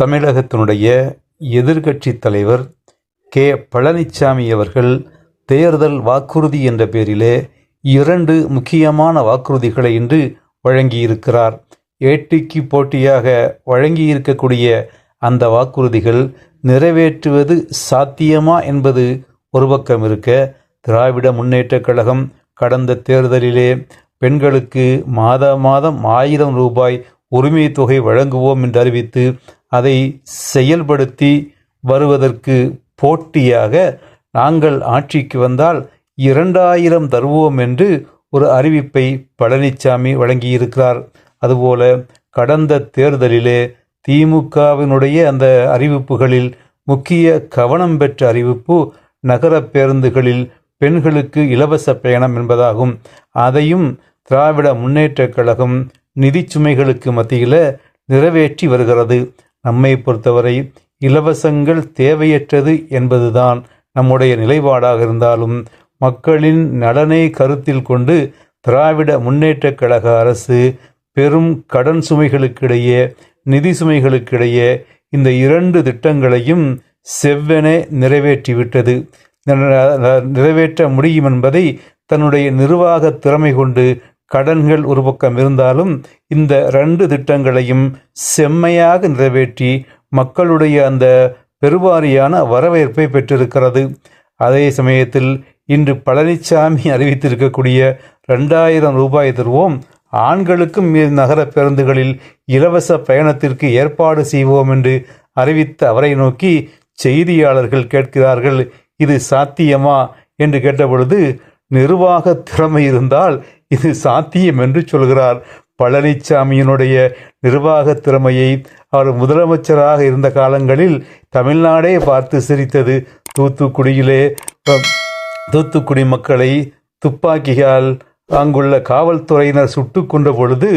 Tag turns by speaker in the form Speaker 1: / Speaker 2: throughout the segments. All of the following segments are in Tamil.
Speaker 1: தமிழகத்தினுடைய எதிர்கட்சி தலைவர் கே. பழனிச்சாமி அவர்கள் தேர்தல் வாக்குறுதி என்ற பேரிலே இரண்டு முக்கியமான வாக்குறுதிகளை இன்று வழங்கியிருக்கிறார். ஏட்டிக்கு போட்டியாக வழங்கியிருக்கக்கூடிய அந்த வாக்குறுதிகள் நிறைவேற்றுவது சாத்தியமா என்பது ஒரு பக்கம் இருக்க திராவிட முன்னேற்றக் கழகம் கடந்த தேர்தலிலே பெண்களுக்கு மாத மாதம் ஆயிரம் ரூபாய் உரிமை தொகை வழங்குவோம் என்று அறிவித்து அதை செயல்படுத்தி வருவதற்கு போட்டியாக நாங்கள் ஆட்சிக்கு வந்தால் இரண்டாயிரம் தருவோம் என்று ஒரு அறிவிப்பை பழனிசாமி வழங்கியிருக்கிறார். அதுபோல கடந்த தேர்தலிலே திமுகவினுடைய அந்த அறிவிப்புகளில் முக்கிய கவனம் பெற்ற அறிவிப்பு நகர பேருந்துகளில் பெண்களுக்கு இலவச பயணம் என்பதாகும். அதையும் திராவிட முன்னேற்றக் கழகம் நிதி சுமைகளுக்கு மத்தியில் நிறைவேற்றி வருகிறது. நம்மை பொறுத்தவரை இலவசங்கள் தேவையற்றது என்பதுதான் நம்முடைய நிலைப்பாடாக இருந்தாலும் மக்களின் நலனை கருத்தில் கொண்டு திராவிட முன்னேற்றக் கழக அரசு பெரும் கடன் சுமைகளுக்கிடையே நிதி சுமைகளுக்கிடையே இந்த இரண்டு திட்டங்களையும் செவ்வென நிறைவேற்றிவிட்டது. நிறைவேற்ற முடியும் என்பதை தன்னுடைய நிர்வாக திறமை கொண்டு கடன்கள் ஒரு பக்கம் இருந்தாலும் இந்த ரெண்டு திட்டங்களையும் செம்மையாக நிறைவேற்றி மக்களுடைய அந்த பெருவாரியான வரவேற்பை பெற்றிருக்கிறது. அதே சமயத்தில் இன்று பழனிசாமி அறிவித்திருக்கக்கூடிய ரெண்டாயிரம் ரூபாய் தருவோம். ஆண்களுக்கும் நகர பேருந்துகளில் இலவச பயணத்திற்கு ஏற்பாடு செய்வோம் என்று அறிவித்த அவரை நோக்கி செய்தியாளர்கள் கேட்கிறார்கள் இது சாத்தியமா? என்று கேட்டபொழுது நிர்வாக திறமை இருந்தால் இது சாத்தியம் என்று சொல்கிறார். பழனிசாமியினுடைய நிர்வாக திறமையை அவர் முதலமைச்சராக இருந்த காலங்களில் தமிழ்நாடே பார்த்து சிரித்தது. தூத்துக்குடியிலே தூத்துக்குடி மக்களை துப்பாக்கியால் அங்குள்ள காவல்துறையினர் சுட்டு கொண்ட பொழுது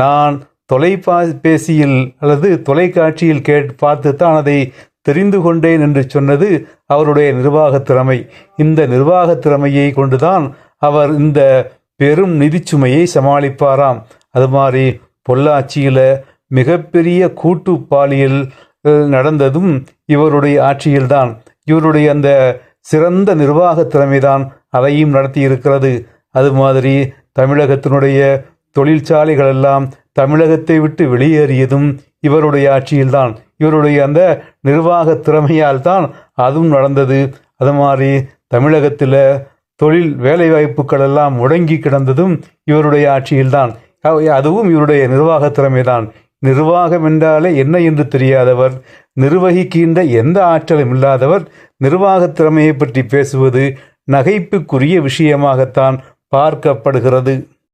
Speaker 1: நான் தொலைபேசியில் அல்லது தொலைக்காட்சியில் கேட் பார்த்து தான் அதை தெரிந்து கொண்டேன் என்று சொன்னது அவருடைய நிர்வாக திறமை. இந்த நிர்வாக திறமையை கொண்டுதான் அவர் இந்த பெரும் நிதிச்சுமையை சமாளிப்பாராம். அது மாதிரி பொள்ளாச்சியில் மிகப்பெரிய கூட்டு பாலியல் நடந்ததும் இவருடைய ஆட்சியில்தான். இவருடைய அந்த சிறந்த நிர்வாக திறமைதான் அதையும் நடத்தியிருக்கிறது. அது மாதிரி தமிழகத்தினுடைய தொழிற்சாலைகளெல்லாம் தமிழகத்தை விட்டு வெளியேறியதும் இவருடைய ஆட்சியில்தான். இவருடைய அந்த நிர்வாக திறமையால் தான் அதுவும் நடந்தது. அது மாதிரி தமிழகத்தில் தொழில் வேலைவாய்ப்புகள் எல்லாம் முடங்கி கிடந்ததும் இவருடைய ஆட்சியில்தான். அதுவும் இவருடைய நிர்வாக திறமைதான் நிர்வாகம் என்றாலே என்ன என்று தெரியாதவர் நிர்வகிக்கின்ற எந்த ஆற்றலும் இல்லாதவர் நிர்வாக திறமையை பற்றி பேசுவது நகைப்புக்குரிய விஷயமாகத்தான் பார்க்கப்படுகிறது.